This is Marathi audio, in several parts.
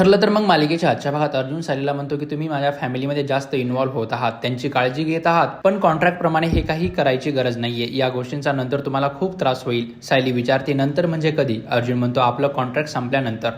ठरलं तर मग मालिकेच्या आजच्या भागात अर्जुन सालीला म्हणतो की तुम्ही माझ्या फॅमिलीमध्ये जास्त इन्व्हॉल्व्ह होत आहात त्यांची काळजी घेत आहात पण कॉन्ट्रॅक्ट प्रमाणे हे काही करायची गरज नाहीये. या गोष्टींचा नंतर तुम्हाला खूप त्रास होईल. सायली विचारते नंतर म्हणजे कधी? अर्जुन म्हणतो आपलं कॉन्ट्रॅक्ट संपल्यानंतर.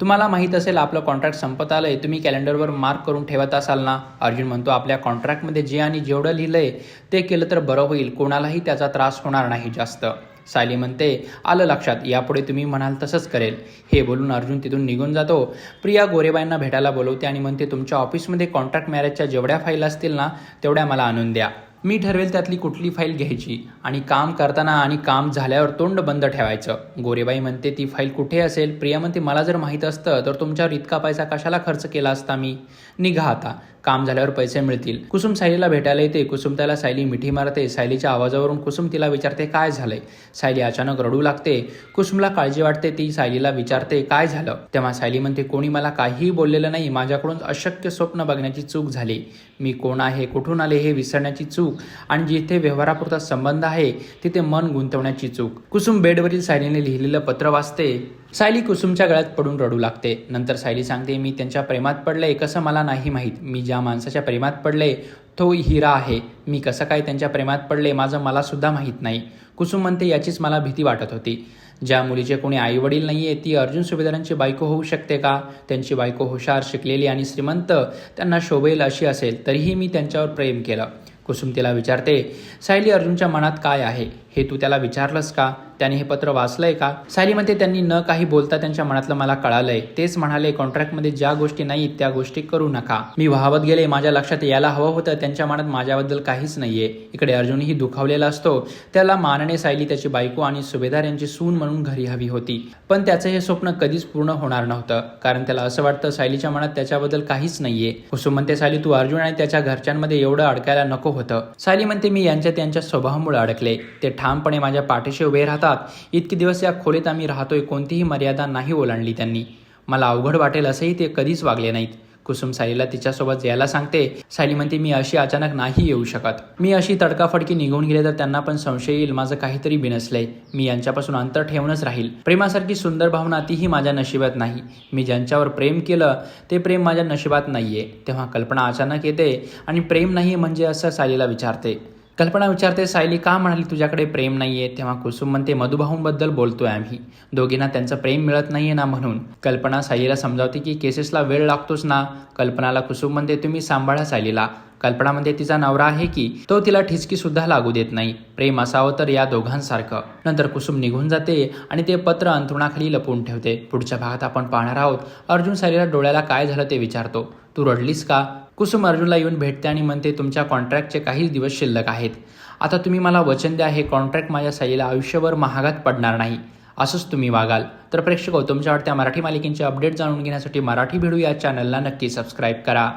तुम्हाला माहीत असेल आपलं कॉन्ट्रॅक्ट संपत आलंय तुम्ही कॅलेंडरवर मार्क करून ठेवत असाल ना? अर्जुन म्हणतो आपल्या कॉन्ट्रॅक्टमध्ये जे आणि जेवढं लिहिलंय ते केलं तर बरं होईल. कोणालाही त्याचा त्रास होणार नाही जास्त. सायली म्हणते आलं लक्षात यापुढे तुम्ही म्हणाल तसंच करेल. हे बोलून अर्जुन तिथून निघून जातो. प्रिया गोरेबाईंना भेटायला बोलवते आणि म्हणते तुमच्या ऑफिसमध्ये कॉन्ट्रॅक्ट मॅरेजच्या जेवढ्या फाईल असतील ना तेवढ्या मला आणून द्या. मी ठरवेल त्यातली कुठली फाईल घ्यायची आणि काम करताना आणि काम झाल्यावर तोंड बंद ठेवायचं. गोरेबाई म्हणते ती फाईल कुठे असेल? प्रिया म्हणते मला जर माहीत असतं तर तुमच्यावर इतका पैसा कशाला खर्च केला असता मी? निघा आता. काम झाल्यावर पैसे मिळतील. कुसुम सायलीला भेटायला येते. कुसुम त्याला सायली मिठी मारते. सायलीच्या आवाजावरून कुसुम तिला विचारते काय झालंय? सायली अचानक रडू लागते. कुसुमला काळजी वाटते. ती सायलीला विचारते काय झालं? तेव्हा सायली म्हणते कोणी मला काहीही बोललेलं नाही. माझ्याकडून अशक्य स्वप्न बघण्याची चूक झाली. मी कोण आहे कुठून आले हे विसरण्याची चूक आणि जिथे व्यवहारापुरता संबंध आहे तिथे मन गुंतवण्याची चूक. कुसुम बेडवरील सायलीने लिहिलेलं पत्र वाचते. सायली कुसुमच्या गळ्यात पडून रडू लागते. नंतर सायली सांगते मी त्यांच्या प्रेमात पडले कसं मला नाही माहीत. मी ज्या माणसाच्या प्रेमात पडले तो हिरा आहे. मी कसं काय त्यांच्या प्रेमात पडले माझं मलासुद्धा माहीत नाही. कुसुम म्हणते याचीच मला भीती वाटत होती. ज्या मुलीचे कोणी आईवडील नाही आहे ती अर्जुन सुभेदारांची बायको होऊ शकते का? त्यांची बायको हुशार शिकलेली आणि श्रीमंत त्यांना शोभेल अशी असेल तरीही मी त्यांच्यावर प्रेम केलं. कुसुम तिला विचारते सायली अर्जुनच्या मनात काय आहे? हे तू त्याला विचारलंस का? त्याने हे पत्र वाचलंय का? सायली म्हणते त्यांनी न काही बोलता त्यांच्या मनातलं मला कळालंय. तेच म्हणाले कॉन्ट्रॅक्टमध्ये ज्या गोष्टी नाहीत त्या गोष्टी करू नका. मी वाहवत गेले माझ्या लक्षात यायला हवं होतं. त्यांच्या मनात माझ्याबद्दल काहीच नाहीये. इकडे अर्जुनही दुखावलेला असतो. त्याला मानणे सायली त्याची बायको आणि सुभेदार यांची सून म्हणून घरी हवी होती. पण त्याचं हे स्वप्न कधीच पूर्ण होणार नव्हतं. कारण त्याला असं वाटतं सायलीच्या मनात त्याच्याबद्दल काहीच नाहीये. कुसुम म्हणते सायली तू अर्जुन आणि त्याच्या घरच्यांमध्ये एवढं अडकायला नको होतं. सायली म्हणते मी यांच्या त्यांच्या स्वभावामुळे अडकले. ते ठामपणे माझ्या पाठीशी उभे राहतात. इतके दिवस या खोलीत आम्ही राहतोय कोणतीही मर्यादा नाही ओलांडली त्यांनी. मला अवघड वाटेल असंही ते कधीच वागले नाहीत. कुसुम सायलीला तिच्यासोबत यायला सांगते. सायली म्हणते मी अशी अचानक नाही येऊ शकत. मी अशी तडकाफडकी निघून गेले तर त्यांना पण संशय येईल माझं काहीतरी बिनसलंय. मी यांच्यापासून अंतर ठेवूनच राहील. प्रेमासारखी सुंदर भावना तीही माझ्या नशिबात नाही. मी ज्यांच्यावर प्रेम केलं ते प्रेम माझ्या नशिबात नाहीये. तेव्हा कल्पना अचानक येते आणि प्रेम नाही म्हणजे असं सायलीला विचारते. कल्पना विचारते सायली का म्हणाली तुझ्याकडे प्रेम नाहीये. तेव्हा कुसुम म्हणते मधुभाऊंबद्दल बोलतोय आम्ही. दोघींना त्यांचं प्रेम मिळत नाहीये ना म्हणून. कल्पना सायलीला समजावते की केसेसला वेळ लागतोच ना. कल्पनाला कुसुम म्हणते तुम्ही सांभाळा सायलीला. कल्पना म्हणते तिचा नवरा आहे की तो तिला ठिचकी सुद्धा लागू देत नाही. प्रेम असावं तर या दोघांसारखं. नंतर कुसुम निघून जाते आणि ते पत्र अंथरुणाखाली लपवून ठेवते. पुढच्या भागात आपण पाहणार आहोत अर्जुन सायलीला डोळ्याला काय झालं ते विचारतो. तू रडलीस का? कुसुम अर्जुनला येऊन भेटते आणि म्हणते तुमच्या कॉन्ट्रॅक्टचे काहीच दिवस शिल्लक आहेत. आता तुम्ही मला वचन द्या हे कॉन्ट्रॅक्ट माझ्या साईला आयुष्यभर महागात पडणार नाही. असंच तुम्ही वागाल. तर प्रेक्षक हो, तुमच्या आवडत्या मराठी मालिकेंचे अपडेट जाणून घेण्यासाठी मराठी भिडू या चॅनलला नक्की सबस्क्राईब करा.